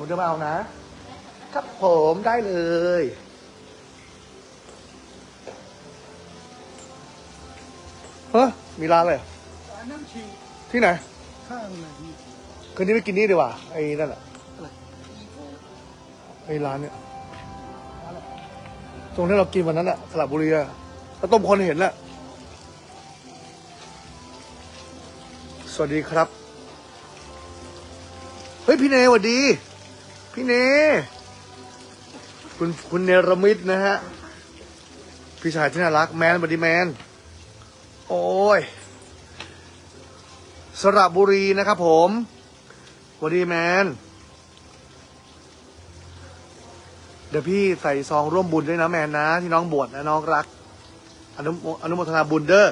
ผมจะมาเอานะ ครับผมได้เลย เฮ้ยมีร้านอะไรร้านนั่งชิวที่ไหน ข้างไหนพี่คืนนี้ไปกินนี่ดีกว่า ไอ้นั่นแหละไอ้ร้านเนี่ย ตรงที่เรากินวันนั้นอะสระบุรีอะแล้วต้มคนเห็นแหละ สวัสดีครับ เฮ้ย พี่เนยสวัสดี พี่เนคุณคุณเนรมิตนะฮะ พี่ชายที่น่ารักแมนสวัสดีแมน โอ้ย สระบุรีนะครับผมสวัสดีแมน เดี๋ยวพี่ใส่ซองร่วมบุญด้วยนะแมนนะ ที่น้องบวชนะน้องรัก อนุอนุโมทนาบุญเด้อ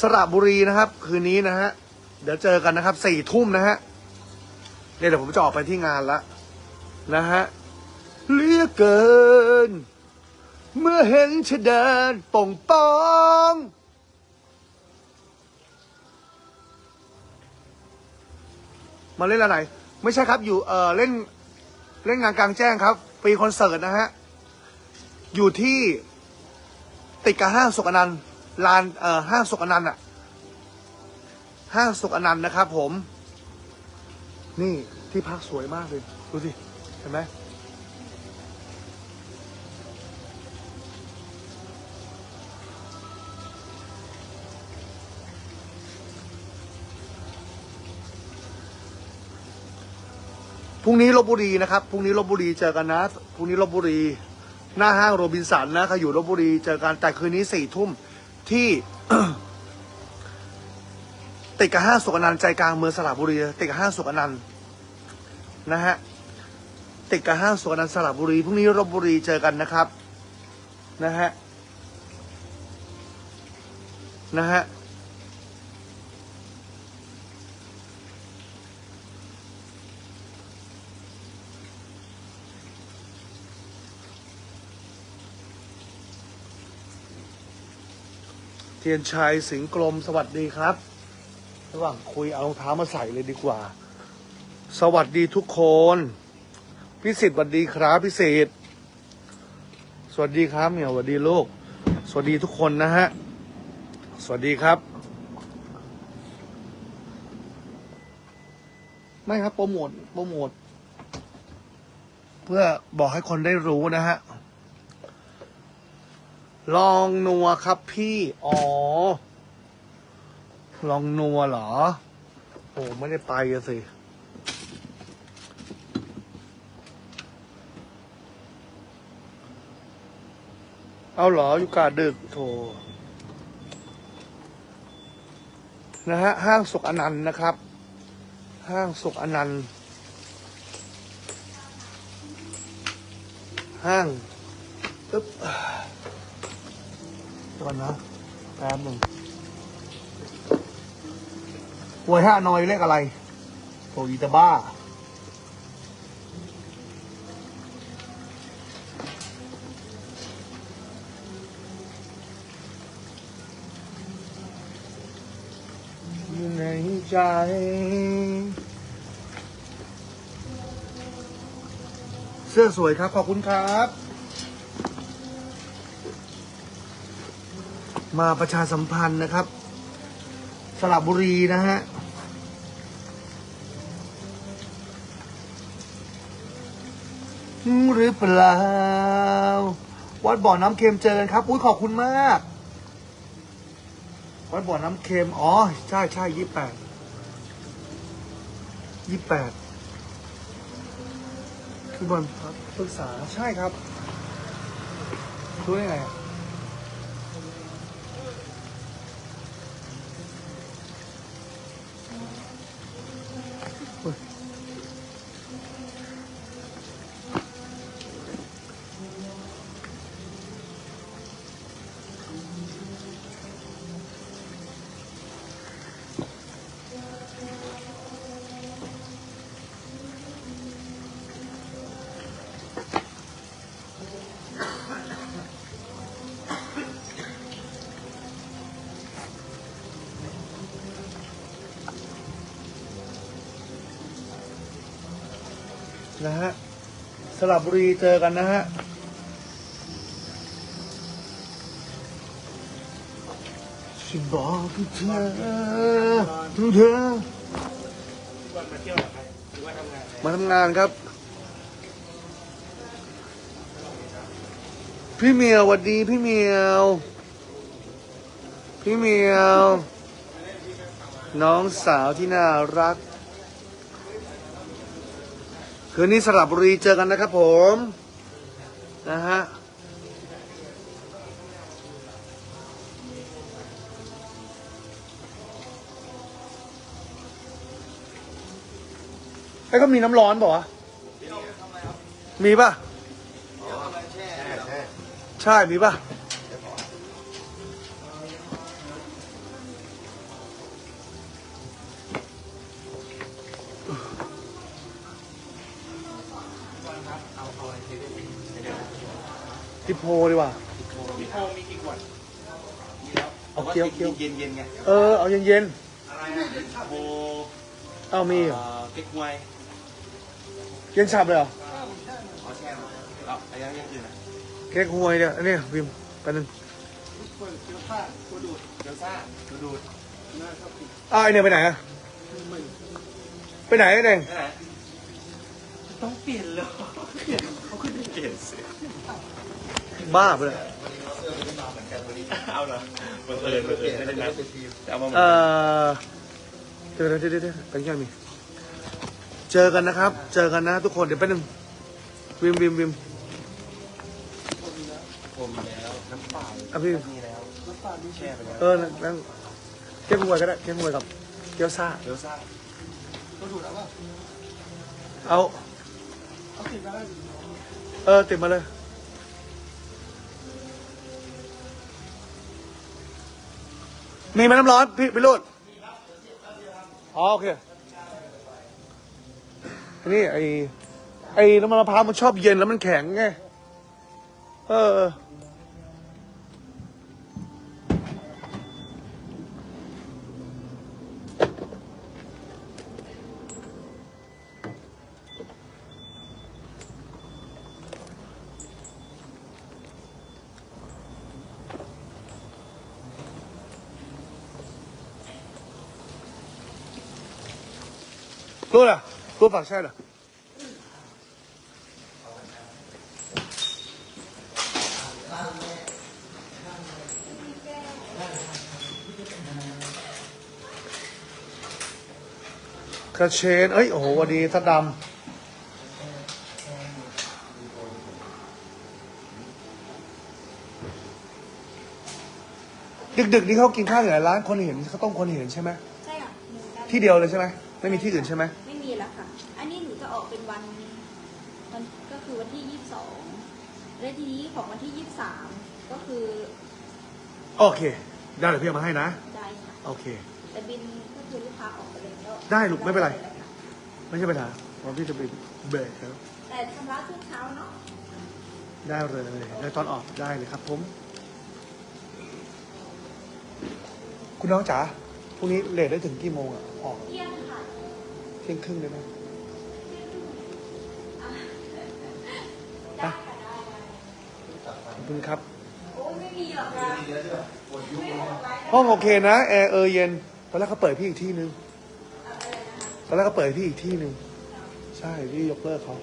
สระบุรีนะครับ คืนนี้นะฮะ เดี๋ยวเจอกันนะครับสี่ทุ่มนะฮะเนี่ยเดี๋ยวผมจะออกไปที่งานละ นะฮะเลือเกิน เมื่อเห็นเธอเดินป่องปองมาเล่นอะไร ไม่ใช่ครับอยู่เออเล่นเล่นงานกลางแจ้งครับฟรีคอนเสิร์ตนะฮะ อยู่ที่ติดกับห้างสุกนันลานเอ่อห้างสุกนันอะห้างสุกนันนะครับผม นี่ที่พักสวยมากเลย ดูสิ เห็นไหมพรุ่งนี้ลบบุรีนะครับพรุ่งนี้ลบบุรีเจอกันนะพรุ่งนี้ลบบุรี หน้าห้างโรบินสันนะใครอยู่ลบบุรีเจอกันแต่คืนนี้สี่ทุ่มที่ ติดกับห้างสุกอนันใจกลางเมืองสระบุรีติดกับห้างสุกอนันนะฮะ ติดกับห้างสุกอนันสระบุรีพรุ่งนี้ลบบุรีเจอกันนะครับ นะฮะ นะฮะเทียนชัยสิงกลมสวัสดีครับ ระหว่างคุยเอารองเท้ามาใส่เลยดีกว่า สวัสดีทุกคน พี่สิทธิ์สวัสดีครับพี่สิทธิ์สวัสดีครับเหมียวสวัสดีโลก สวัสดีทุกคนนะฮะ สวัสดีครับ ไม่ครับโปรโมทโปรโมทเพื่อบอกให้คนได้รู้นะฮะ ลองนัวครับพี่ อ๋อ ลองนัวเหรอ โอ้ไม่ได้ไปอะสิ เอาหรออยู่กาดึกโถนะฮะห้างสุขอนันต์นะครับ ห้างสุขอนันต์ ห้างอึ๊บก่อนนะแป๊บหนึ่งหวยห้านอยเลขอะไรโอ้ยตาบ้า อยู่ ใจ เสื้อสวยครับ ขอบคุณครับ มาประชาสัมพันธ์นะครับ สระบุรีนะฮะหรือเปล่า วัดบ่อน้ำเค็มเจอกันครับ อุ้ยขอบคุณมาก วัดบ่อน้ำเค็ม อ๋อ ใช่ใช่ยี่แปด ยี่แปดคือบอลปรึกษาใช่ครับรู้ได้ไงอะ นะฮะสระบุรีเจอกันนะฮะฉันบอกเธอทุกเธอมาเที่ยวเหรอครับหรือว่าทำงานมาทำงานครับ พี่เมียวสวัสดีพี่เมียว พี่เมียว น้องสาวที่น่ารัก คืนนี้สระบุรีเจอกันนะครับผม นะฮะไอ้ก็มีน้ำร้อนเปล่าวะมีป่ะ ใช่ มีป่ะ โพดีกว่าพี่โพมีกี่ขวดเอาเคี้ยวเคี้ยวเย็นเย็นๆไงเออเอาเย็นอะไรนะโพๆเอามีเหรอเอ่อเก๊กฮวยเย็นฉ่ำเลยเหรออ๋อแช่มาเอาอะไรยังอื่นนะเค้กฮวยเนี่ยอันนี้พิมพ์แป๊บนึงเปิดเสื้อผ้าตัวดูดเกี๊ยวซ่าดูดูดหน้าชอบกินอ้าวไอเนี่ยไปไหนอะไม่ไปไหนไอ้เน่งนั่นไหนต้องเปลี่ยนเลยเปลี่ยนเขาขึ้นเปลี่ยนสิ บ้าไปเลยเอาเหรอบังเอิญบังเอิญไม่ได้นัดจะเอามาเออเดี๋ยวเดี๋ยวเดี๋ยวเดี๋ยวไปยังมีเจอกันนะครับ เจอกันนะทุกคนเดี๋ยวแป๊บนึงวิมวิมวิมผมมีแล้วน้ำเปล่าอะพี่มีแล้วน้ำตาลนี่แช่ไปแล้วเออนั่งเค้กฮวยก็ได้เค้กฮวยกับเกี๊ยวซ่าเกี๊ยวซ่าตัวดูดแล้วว่าเอาเอาติดมาแล้วเออติดมาเลย มีไหมน้ำร้อนพี่พิรุธอ๋อโอเคนี่ไอไอ้น้ำมันมะพร้าวมันชอบเย็นแล้วมันแข็งไง เออ รู้了，多把菜了。กระเชน เอ้ย โอ้โหวันดีทัดดำดึกๆนี่เขากินข้าวอยู่ไหนร้านคนเห็นเขาต้องคนเห็นใช่ไหม ใช่ค่ะหนูจะ ที่เดียวเลยใช่ไหม ไม่มีที่อื่นใช่ไหมไม่มีแล้วค่ะ อันนี้หนูจะออกเป็นวันวันก็คือวันที่ยี่สิบสองและทีนี้ของวันที่ยี่สิบสามก็คือโอเค ได้เดี๋ยวพี่เอามาให้นะ ได้ค่ะโอเค แต่บินก็คือลูกค้าออกไปเลยแล้วได้ลูกไม่เป็นไร ไม่ใช่ปัญหาเพราะพี่จะไปเบรกแล้วแต่ชำระช่วงเช้าเนาะได้เลยได้ตอนออกได้เลยครับผม คุณน้องจ๋าพรุ่งนี้เลทได้ถึงกี่โมงอะออก เที่ยงค่ะ เที่ยงครึ่งได้ไหมได้ค่ะได้ได้ขอบคุณครับโอ้ยไม่มีหรอกค่ะไม่หมดไว้ห้องโอเคนะแอร์เออเย็นตอนแรกเขาเปิดพี่อีกที่นึงอะไรนะคะตอนแรกเขาเปิดพี่อีกที่นึงใช่พี่ยกเลิกเขา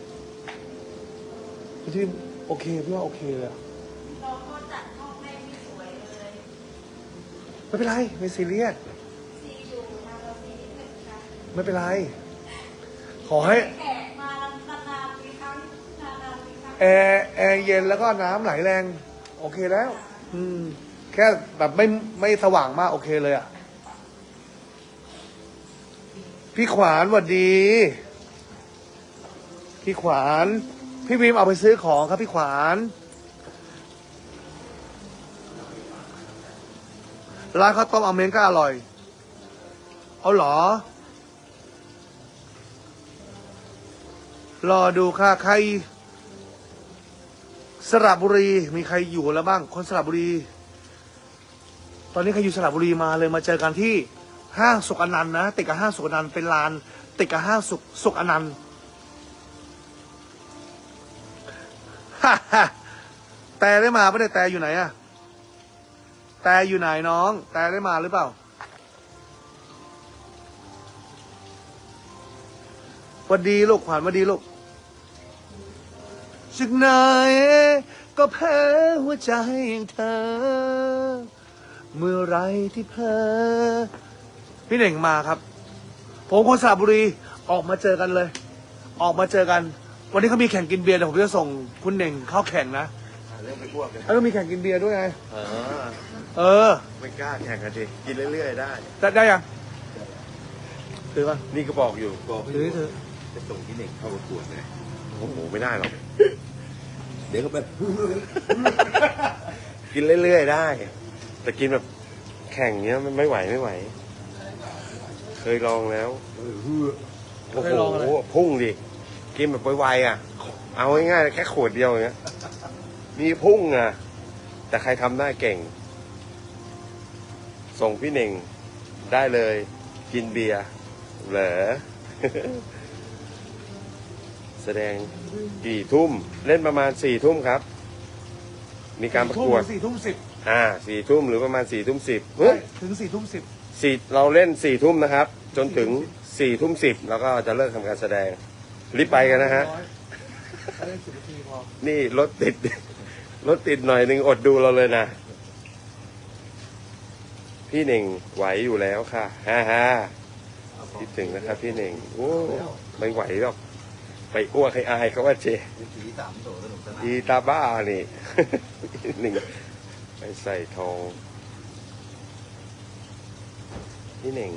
ที่โอเคพี่ว่าโอเคเลยอะเราก็จัดห้องให้ไม่สวยเลยไม่เป็นไร ไม่ซีเรียสซีอยู่ทางเราซีนิดหนึ่งค่ะไม่เป็นไร ขอให้แขกมานานๆมีครั้งนานๆมีครั้งแอร์แอร์เย็นแล้วก็น้ำไหลแรง โอเคแล้ว อืม แค่แบบไม่ไม่สว่างมาก โอเคเลยอะ พี่ขวานสวัสดี พี่ขวาน พี่วิมเอาไปซื้อของครับพี่ขวาน ร้านข้าวต้มอเมนก็อร่อย เอาเหรอ รอดูค่ะใคร สระบุรีมีใครอยู่แล้วบ้าง คนสระบุรี ตอนนี้ใครอยู่สระบุรีมาเลยมาเจอกันที่ห้างสุขอนันต์นะติดกับห้างสุขอนันต์เป็นลานติดกับห้างสุขสุขอนันต์แต่ได้มาปะเนี่ยแต่อยู่ไหนอะแต่อยู่ไหนน้อง แต่ได้มาหรือเปล่า วันดีลูกผ่านหวันดีลูกสักหน่อยก็แพ้หัวใจอย่างเธอ เมื่อไรที่เพอพี่เน่งมาครับ ผมคนสระบุรีออกมาเจอกันเลย ออกมาเจอกัน วันนี้เขามีแข่งกินเบียร์เดี๋ยวผมจะส่งคุณเน่งเข้าแข่งนะหาเรื่องไปพวกกันแล้วก็มีแข่งกินเบียร์ด้วยไง เออ เออ ไม่กล้าแข่งกันดิกินเรื่อยๆได้ ได้ได้ยังถือก่อนนี่ก็บอกอยู่บอกถือถือ จะส่งพี่เน่งเข้าประกวดไงโอ้โหไม่ได้หรอก เดี๋ยวก็แบบ กินเรื่อยๆได้ แต่กินแบบแข่งเงี้ยมันไม่ไหวไม่ไหว เคยลองแล้วโอ้เคยลองอะไร โหพุ่งดิกินแบบไวๆอะ เอาง่ายๆแค่ขวดเดียวอย่างเงี้ยมีพุ่งอะ แต่ใครทำได้เก่ง ส่งพี่เน่งได้เลย กินเบียร์เหรอแสดงกี่ทุ่มเล่นประมาณสี่ทุ่มครับ มีการประกวดสี่ทุ่มสิบอ่าสี่ทุ่มหรือประมาณสี่ทุ่มสิบใช่ถึงสี่ทุ่มสิบสี่เราเล่นสี่ทุ่มนะครับ จนถึงสี่ทุ่มสิบแล้วก็จะเลิกทำการแสดงรีบไปกันนะฮะได้เล่นสิบนาทีพอนี่รถติดรถติดหน่อยหนึ่งอดดูเราเลยนะ พี่เน่งไหวอยู่แล้วค่ะฮ่าฮ่าคิดถึงนะครับพี่เน่งโอ้ไม่ไหวหรอก ไปอ้วกให้อายเขาว่าเจสีสามโถสนุกสนานอีตาบ้านี่พี่หนึ่งไปใส่ทองพี่เน่ง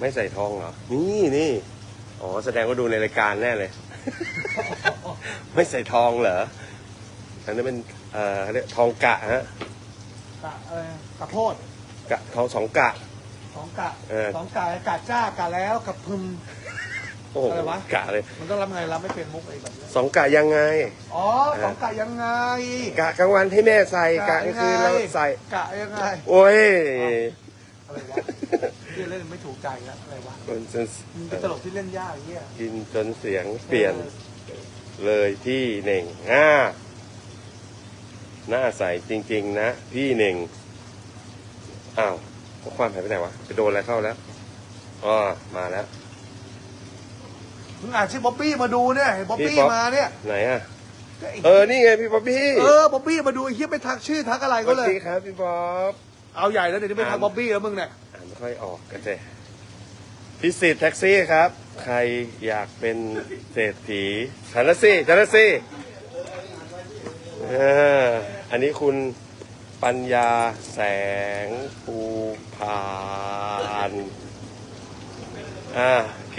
ไม่ใส่ทองเหรอ นี่นี่อ๋อแสดงว่าดูในรายการแน่เลย ไม่ใส่ทองเหรอ อันนั้นเป็นเอ่อเขาเรียกทองกะฮะกะอะไรกะโพดกะทองสองกะ สองกะเออ สองกะกะจ้ากะแล้วกับพึม โอ้โหอะไรวะ กะเลยมันต้องรับไงรับไม่เป็นมุกอะไรแบบนี้สองกะยังไง อ๋อสองกะยังไงกะกลางวันให้แม่ใส่กะกลางคืนเราใส่ กะยังไง โอ้ยอะไรวะที่เล่นไม่ถูกใจแล้วอะไรวะมันจะมันเป็นตลกที่เล่นยากไอ้เงี้ยกินจนเสียงเปลี่ยนเลยพี่เน่งอ่าหน้าใสจริง ๆ นะ พี่เน่งอ้าวข้อความหายไปไหนวะไปโดนอะไรเข้าแล้วอ๋อมาแล้ว มึงอ่านชื่อบ๊อบบี้มาดูเนี่ยเห็นบ๊อบพี่บี้บ๊อบมาเนี่ยไหนอะ ก็ไอ้เออ นี่ไงพี่ป๊อบบี้เออบ๊อบบี้มาดูไอ้เหี้ยไปทักชื่อทักอะไรสก็วัสเลยดีครับพี่บ๊อบเอาใหญ่แล้วเดี๋ยวนี้ไปทักอ่านบ๊อบบี้แล้วมึงเนี่ยอ่านไม่ค่อยออกกันเจพิสิทธิ์แท็กซี่ครับ ใครอยากเป็นเศรษฐีชันละสิชันละสิเอออันนี้คุณปัญญาแสงภูพาน อ่า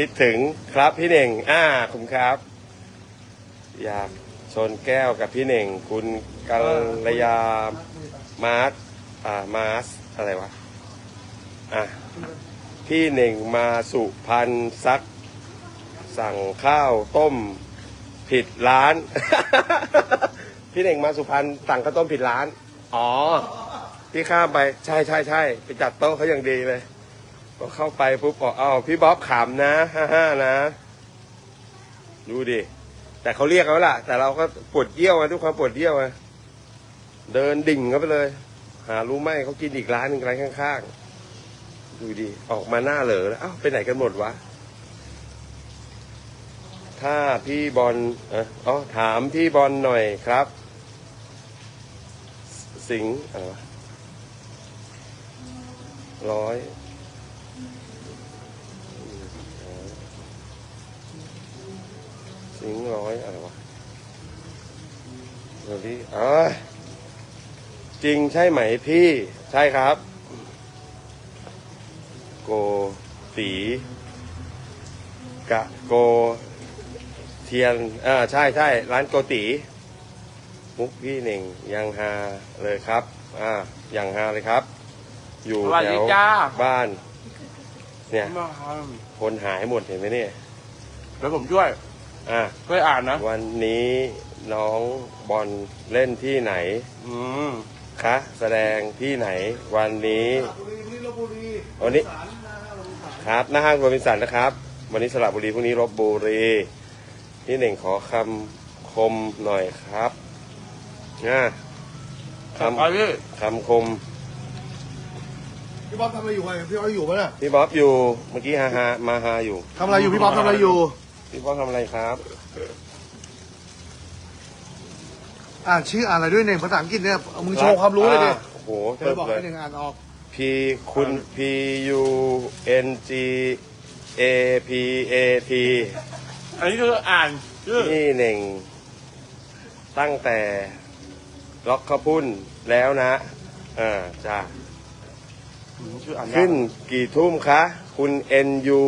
คิดถึงครับพี่เน่ง อ่าคุณครับ อยากชนแก้วกับพี่เน่ง คุณกัลยามาร์สอ่ามาร์สอะไรวะ อะ พี่เน่งมาสุพรรณซัก สั่งข้าวต้มผิดร้าน พี่เน่งมาสุพรรณสั่งข้าวต้มผิดร้าน อ๋อ พี่ข้ามไป ใช่ใช่ใช่ไปจัดโต๊ะเขาอย่างดีเลย พอเข้าไปปุ๊บบอกอ้าวพี่บ๊อบขำนะฮ่าฮ่านะ ดูดิ แต่เขาเรียกเขาล่ะ แต่เราก็ปวดเยี่ยวไงทุกความปวดเยี่ยวไงเดินดิ่งเข้าไปเลย หารู้ไหมเขากินอีกร้านหนึ่งร้านข้างๆ ดูดิ ออกมาหน้าเหลอแล้วอ้าวไปไหนกันหมดวะ ถ้าพี่บอลอ๋อถามพี่บอลหน่อยครับ สิงห์อะร้อย สิงห์ร้อยอะไรวะเดี๋ยวนี้อ๋อจริงใช่ไหมพี่ใช่ครับ โกตีกะโกเทียนอ่าใช่ใช่ร้านโกตีมุกพี่หนึ่งยังฮาเลยครับ อ่ายังฮาเลยครับ อยู่สวัสแถดีวจ้าบ้าน เนี่ยมาครับคนหายหมดเห็นไหมเนี่ยเดี๋ยวผมช่วย อะช่วยอ่านนะ วันนี้น้องบอลเล่นที่ไหนอืมคะแสดงที่ไหน วันนี้ บุรีบุรีลบบุรีวันนี้ สารนะฮะลงสารครับหน้าห้างโรบินสันนะครับ วันนี้สระบุรีพรุ่งนี้ลบบุรีพี่เน่งขอคำคมหน่อยครับนะคไปพี่ำคำคมพี่บ๊อบทำอะไรอยู่ไงพี่บ๊อบอยู่ปะเนี่ยพี่บ๊อบอยู่เมื่อกี้ฮาฮามาฮาอยู่ ทำอะไรอยู่พี่บ๊อบทำอะไรอยู่ พี่บ๊อบทำอะไรครับ อ่านชื่ออ่านอะไรด้วยเนี่ยภาษาอังกฤษเนี่ยเอามึงโชว์ความรู้เลยดิอ่าโอ้โหเธเติอบบอกเลยให้หนึ่งอ่านออก P คุณ P U N G A P A T อันนี้คืออ่านชื่อนี่หนึ่ง ตั้งแต่ล็อกข้าวปุ้นแล้วนะอ่าจ้า ชื่ออ่านยากขึ้นกี่ทุ่มคะ คุณ N U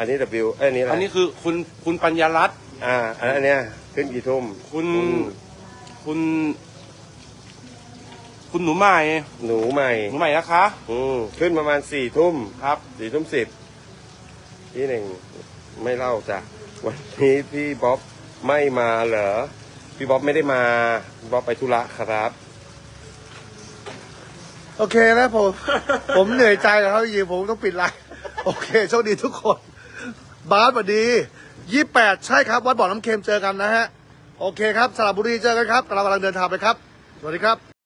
อันนี้ W เอ้ยอันนี้อะไรอันนี้คือคุณคุณปัญญารัตน์ อ่าอันเนี้ยขึ้นกี่ทุ่มคุณ คุณ คุณหนูใหม่หนูใหม่ หนูใหม่นะคะ อืมขึ้นประมาณสี่ทุ่มครับ สี่ทุ่มสิบพี่หนึ่งไม่เล่าจ้ะวันนี้พี่บ๊อบไม่มาเหรอพี่บ๊อบไม่ได้มาพี่บ๊อบไปธุระครับ โอเคนะผม ผมเหนื่อยใจแล้วครับจริงๆผมต้องปิดไลน์โอเคโชคดีทุกคน บาสสวัสดียี่แปดใช่ครับ วัดบ่อน้ำเค็มเจอกันนะฮะ โอเคครับสระบุรีเจอกันครับเรากำลังเดินทางไปครับ สวัสดีครับ